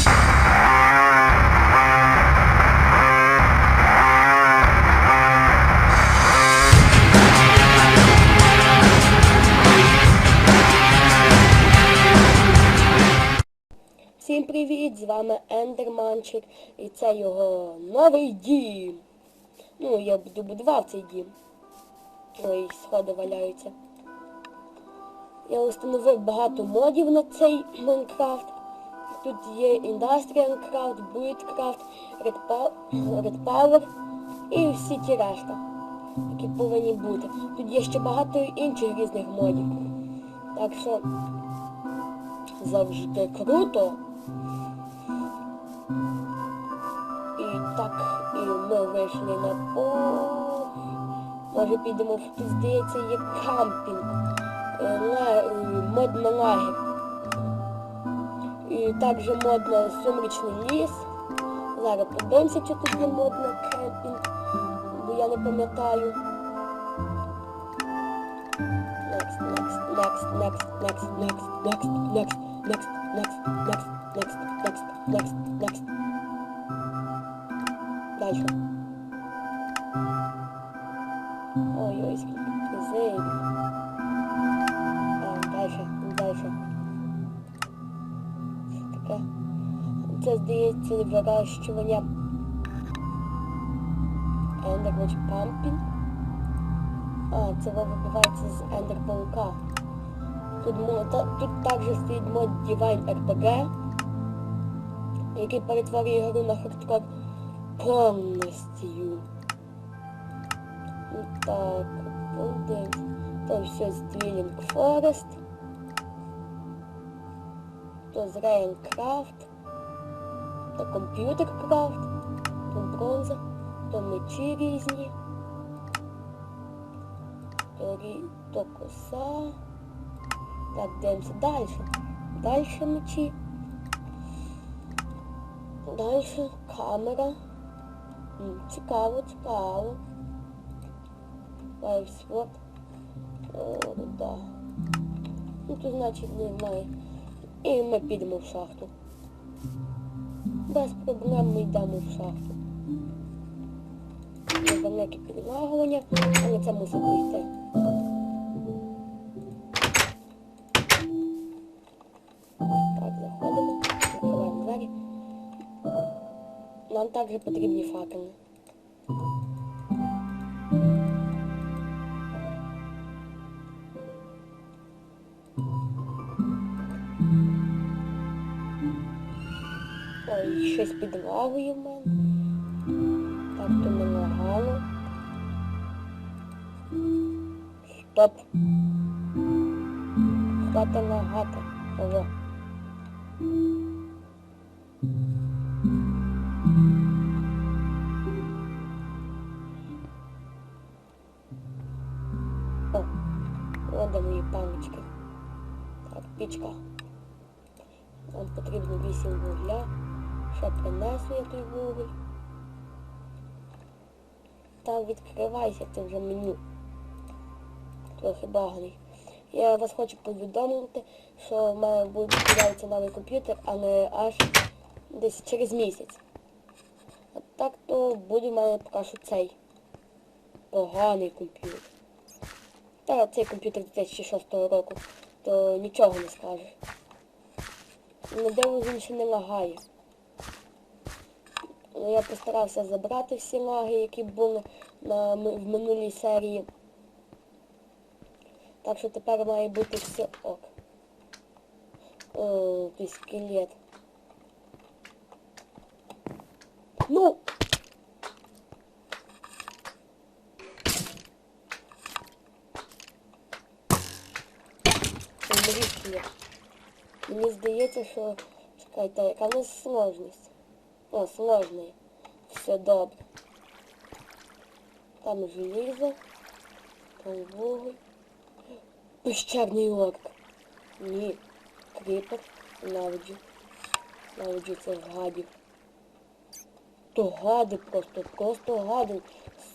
Всім привіт! З вами Ендерманчик і це його новий дім. Ну, я добудував цей дім. Ой, сходи валяються. Я встановив багато модів на цей Майнкрафт. Тут є Industrial Craft, Buildcraft, Red Power і всі ті решта, які повинні бути. Тут є ще багато інших різних модів. Так що завжди круто. І так, і ми вийшли на по. Може підемо тут здається є кампінг. Мод на лагер. І також мод на сумрічний ліс. Зараз подивимося, чи тут є мод на кемпінг, бо я не пам'ятаю. Next, next, next, next, next, next, next, next, next, next, next, next, next, next, next. Дальше. Ой-ой, скільки. А, дальше, дальше. Це, здається, вирощування Enderwatch Pumping. А, це вибивається з Паука. Тут, тут також стоїть мод Divine RPG, який перетворює гру на хардкор повністю. Ну, Так, буде. То все з Dwelling Forest. То з Raincraft. То Computercraft. То бронза. То мечі різні. То, рі... то коса. Так, дивимося далі. Далі мечі. Далі камера. Цікаво, цікаво. Лайфсвоп. О, да. Ну то значить немає. І ми підемо в шахту. Без проблем ми йдемо в шахту. Невелике підлагування, але це мусить прийти. Так, заходимо, закриваємо двері. Нам також потрібні факели. підвагою в мене. Так то мене. Стоп. Хватила гата. Ого. О, вода мої палички. Так, пічка. Нам потрібно 8 вугля. Що принесу я той вуголь? Там відкривайся, це вже меню. Трохи баганий. Я вас хочу повідомити, що в мене буде з'являється новий комп'ютер, а не аж десь через місяць. А так то буде в мене поки що цей поганий комп'ютер. Та цей комп'ютер 2006 року, то нічого не скажеш. Диво він ще не лагає. Я постарався забрати всі лаги, які були на, в минулій серії. Так що тепер має бути все ок. О, той скелет. Ну! Мені здається, що... Чекайте, яка в нас сложність? О, сложний. Все добре. Там желізо. Там вуголь. Пещерний орк. Ні. Кріпер. Ненавиджу. Ненавиджу цих гадів. То гади просто, просто гади.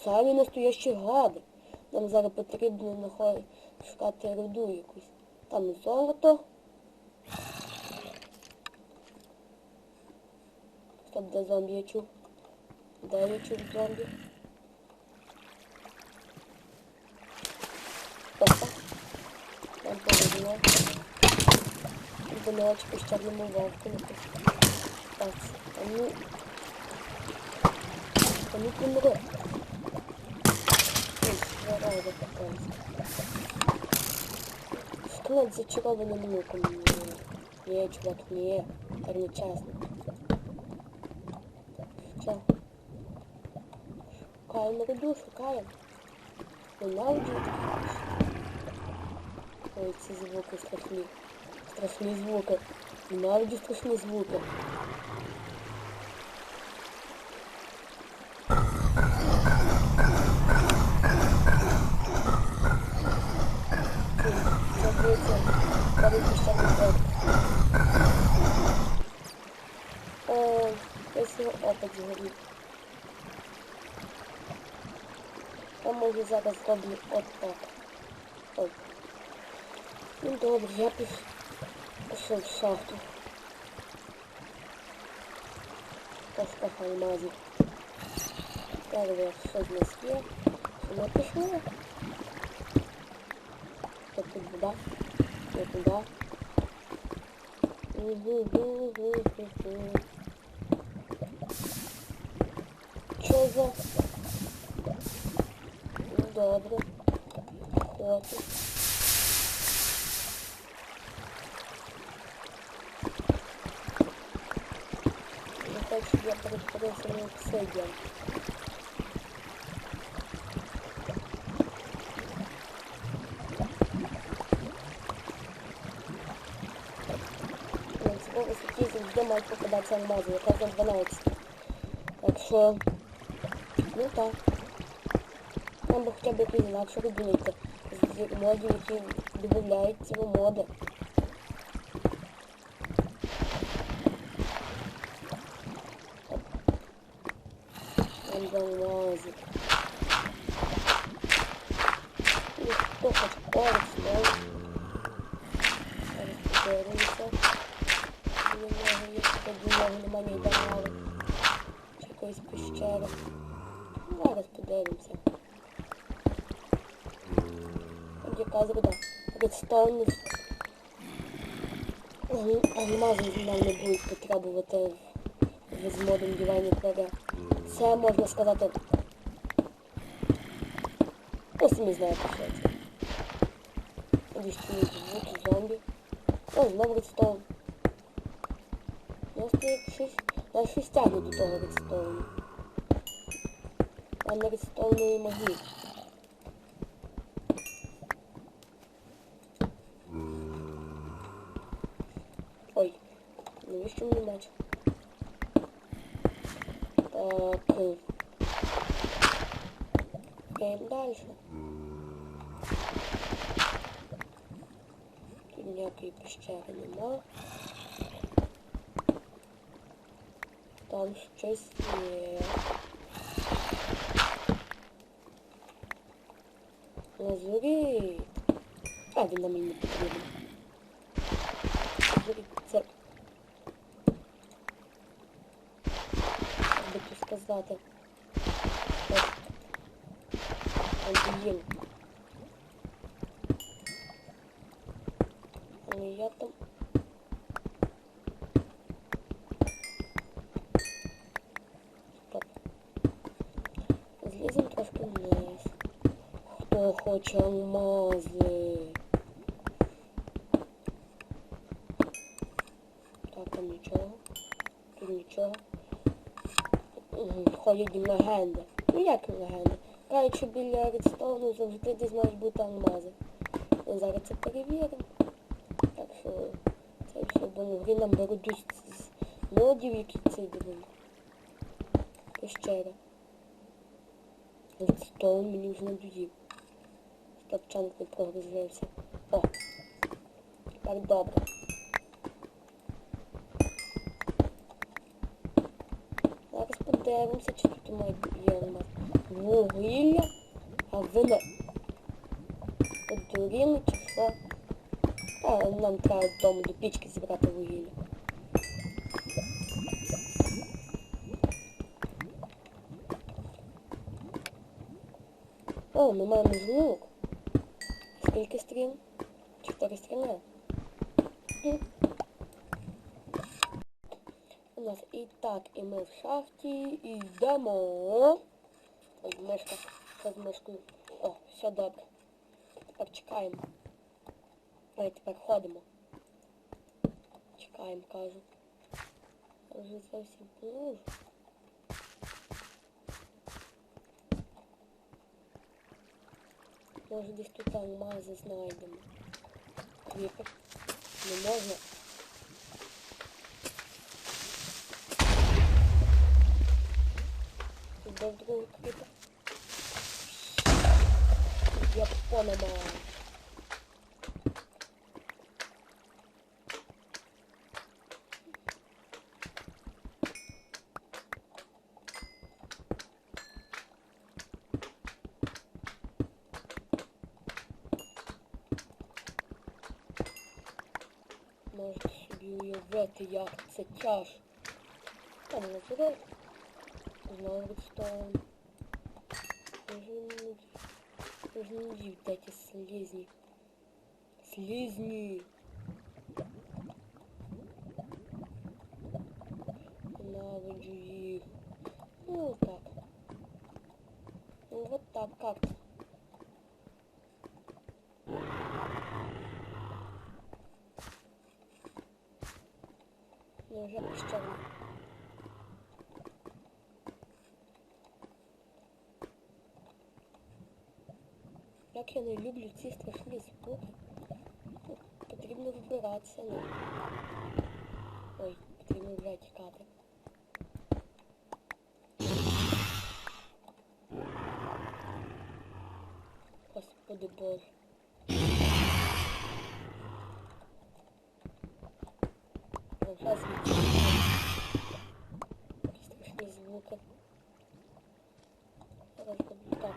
Самі настоящі гади. Нам зараз потрібно шукати руду якусь. Там золото. Стоп, де зомбі я чув? Де я чув зомбі? Опа. Нам повезло. Буночку з чорному вовку написано. Так, а ну... А ну помре. Ой, зараз запакаемся. Склад зачарованим луком. Не, чувак, не. Так нечесно. Що? Шукаємо роду, шукаємо. Ненавиджу такі Ой, ці звуки страшні. Страшні звуки. Ненавиджу страшні звуки. О, ось його опит згорів. Я можу зараз зроблю от так. Ой. Ну добре, я піш... пішов в шахту. Пошукав алмазів. Перше, що з нас є. Що ми пішли? Тут тут вода. Я туди. Угу-гу-гу-гу-гу. Що за... Добре. Хватить. Не хочу, я на обсидіан. Цій висоті завжди мають попадатися алмази, якраз на 12. Так що... Ну так. Нам би хоча б якийсь інакше робити. З модів, які додають ці моди. Там залазит. Ну, хто хоч орц, да? Тут до нього нема. Чи якоїсь пещери. Ну, Зараз подивимося. Зруда. Редстоун. Алмази нам не будуть потребувати в- з модом дівайні кладе. Це можна сказати. Ви самі знаєте, що це. Дійсно, звуки зомбі. О, знову. Я стоїть щось. Я щось тягну до того редстоуну. А редстоуну і магії. Ой, навіщо мені меч? Так. Йдемо далі. Тут ніякої пещери нема. Там щось є. Лазурит. А, він нам і не потрібен. Як би тут сказати. От. Андріїн. Але я там... Стоп. Злізем трошки вниз. Хто хоче алмази? Ходять легенди. Ну як легенди? Кажуть, що біля редстоуну завжди десь мають бути алмази. Зараз це перевіримо. Так що це все було. Грі нам беруть з модів, які це дивимо. Пещера. Редстоун мені вже надоїв. Стопчанк не. О! Так добре. подивимося, чи тут має є вугілля, а вина дуріни чи що. Та а, нам треба дому до пічки зібрати вугілля. О, ми маємо жлук. Скільки стрім? Чотири стріляє. Нас і так, і ми в шахті, і йдемо. Ой, мишка, мишкою? О, все добре. Тепер чекаємо. Ой, тепер ходимо. Чекаємо, кажу. Я вже зовсім поможу. Може десь тут алмази знайдемо. Кріпер. Не можна. Вбив другий кріпер. Я понимаю. Можете собі уявити, як це тяжко. Там лазурит. Знову редстоун. Жнуди вот эти слизни. Слизни. Ненавиджу их. Ну вот так. Ну вот так как-то. Як я не люблю ці страшні. Ну, Потрібно вибиратися, ну. Ой, потрібно вже тікати. Господи Боже. Вже. Страшні звуки. Зараз буду так.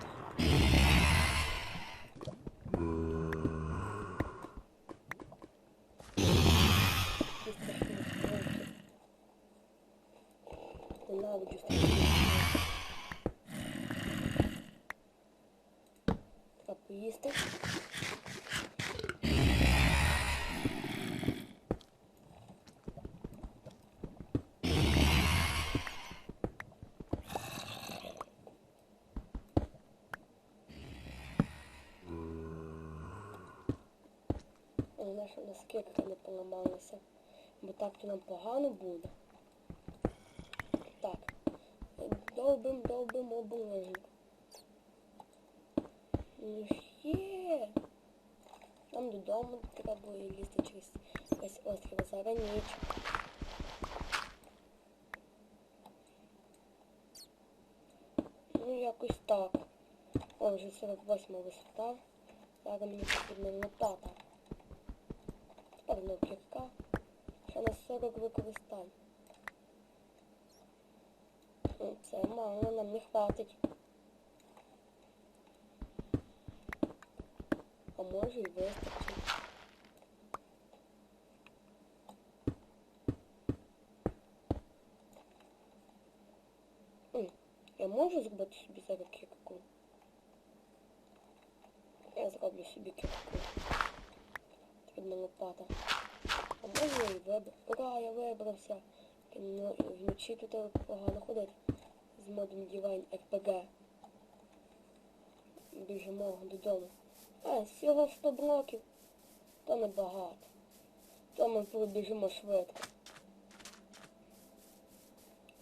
Ці страшні звуки. Ненавиджу страшні звуки. Поїсти. Головне, щоб не поламалася, бо так то нам погано буде. Так. Довбим, довбим оболежник. Є. Нам додому треба лізти через весь острів, зараз ніч. Ну якось так. О, вже 48 висота. Зараз мені потрібна лопата. Ну кірка. Ще на 40 використань. Це мало, нам не хватить. може і вистачить. М, Я можу зробити собі зараз кірку? Я зроблю собі кірку. Потрібна лопата. А може я і вибрав. Ура, я вибрався. Ну, вночі тут погано ходить з модом Divine RPG. Біжимо додому. А, всього 100 блоків. То небагато. То ми пробіжимо швидко.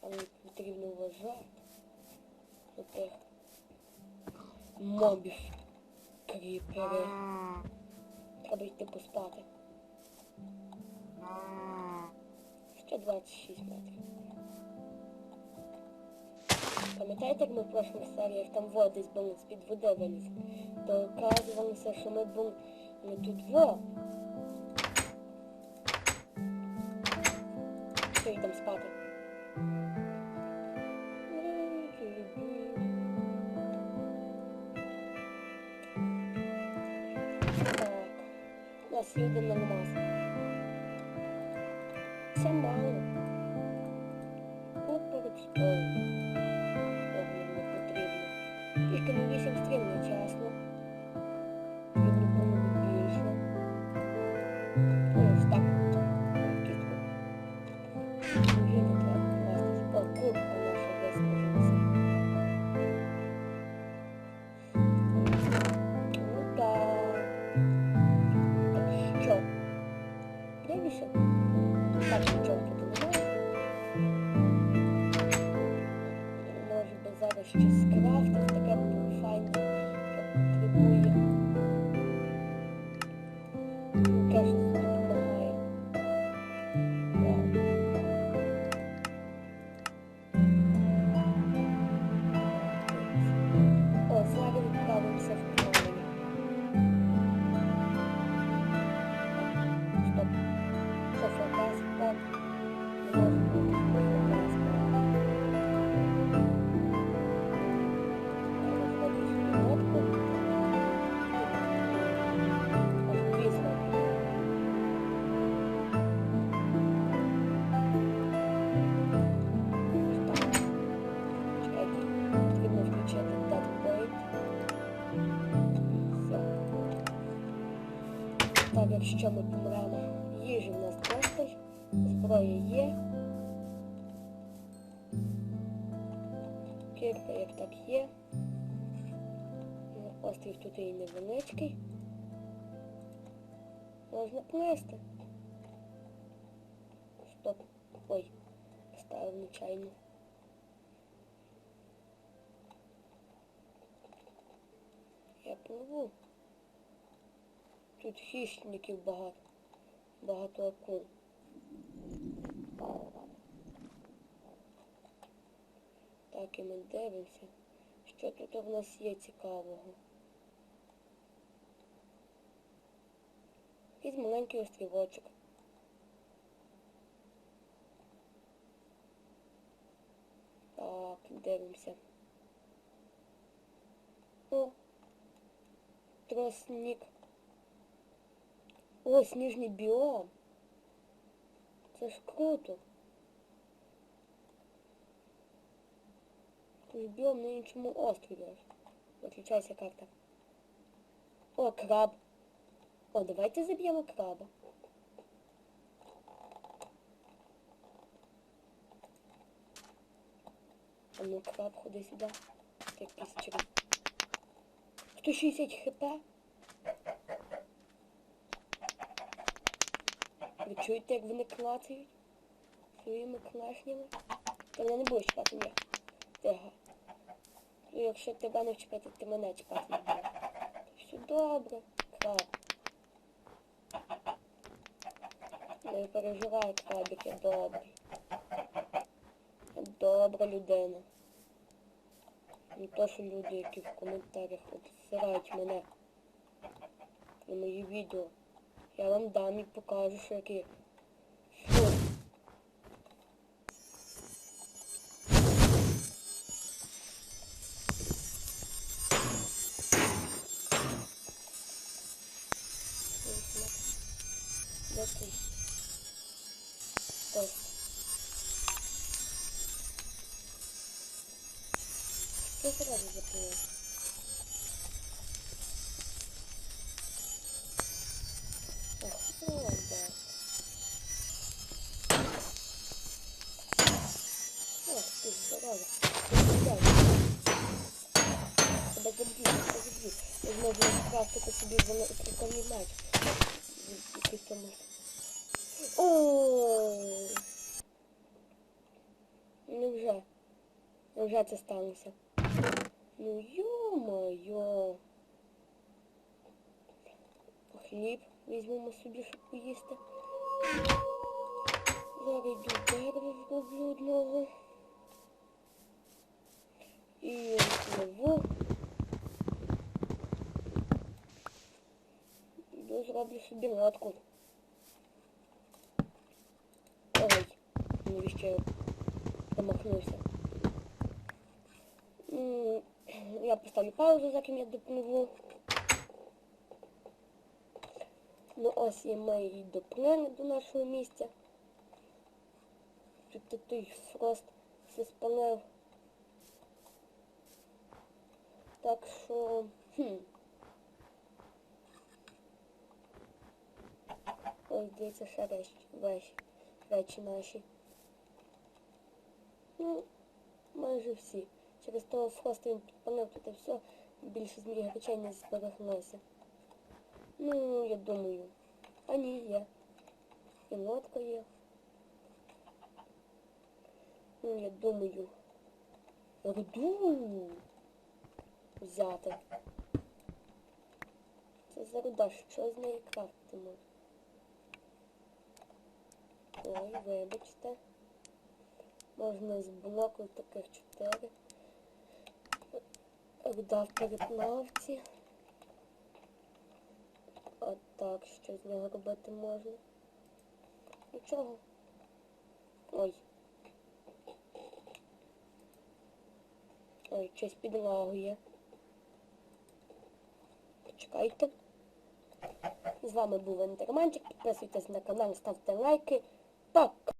Але потрібно вважати на тих мобів кріпери. Треба йти поспати. Ще 26 метрів. Пам'ятаєте, як ми в прошлих серіях там во десь були з-під? То оказувалося, що ми були не тут во. Що йдемо спати? Так. Нас є один алмаз. Це мало. Столу. Ого, якщо ми помремо, їжі в нас досталь, зброя є. Кірка як так є. Ну, Острів тут і невеличкий. Можна плести. Стоп. Ой, поставив нечайно. Я пливу. Тут хищників багато. Багато акул. Так, і ми дивимося. Що тут у нас є цікавого? Якийсь маленький острівочок. Так, дивимося. О! Тросник. О, сніжний біом. Це ж круто. Ж біом на іншому. Виключайся карта. О, краб. О, давайте заб'ємо краба. А ну, краб, ходи сюди. Якийсь череп. 160 хп. Ви чуєте, як вони клацають? Своїми клашнями? Ти мене не будеш чіпати, ні. Тига. Ну, якщо тебе не вчіпати, ти мене чіпати не будеш. Все добре, краб. Не переживай, крабик, я добрий. Я добра людина. Не то, що люди, які в коментарях обсирають мене на мої відео. Я вам дам і покажу, що які. Фу. Дякую. Так. Що зразу запила? скрафтити собі вели- прикольний меч. Якийсь там... Ооо! Невже? Невже це сталося? Ну йо-моє. Хліб візьмемо собі, щоб поїсти. Зараз йду дерево зроблю одного. І пливу. Йду зроблю собі лодку. Ой, навіщо я промахнувся. М, Я поставлю паузу, за ким я допливу. Ну ось і ми і до нашого місця. Тут той фрост все спалив. Так що... Хм. Здається, ще речі, речі, речі наші. Ну, майже всі. Через того фроста він підпалив тут все, більше з моїх речей не збереглося. Ну, я думаю. А ні, є. І лодка є. Ну, я думаю. Руду взяти. Це за руда, що з неї крафти Ой, вибачте. Можна з блоку таких чотири. Руда в переплавці. А так, що з нього робити можна? Нічого. Ой. Ой, щось підлагує. Почекайте. З вами був Ендерманчик. Підписуйтесь на канал, ставте лайки. fuck.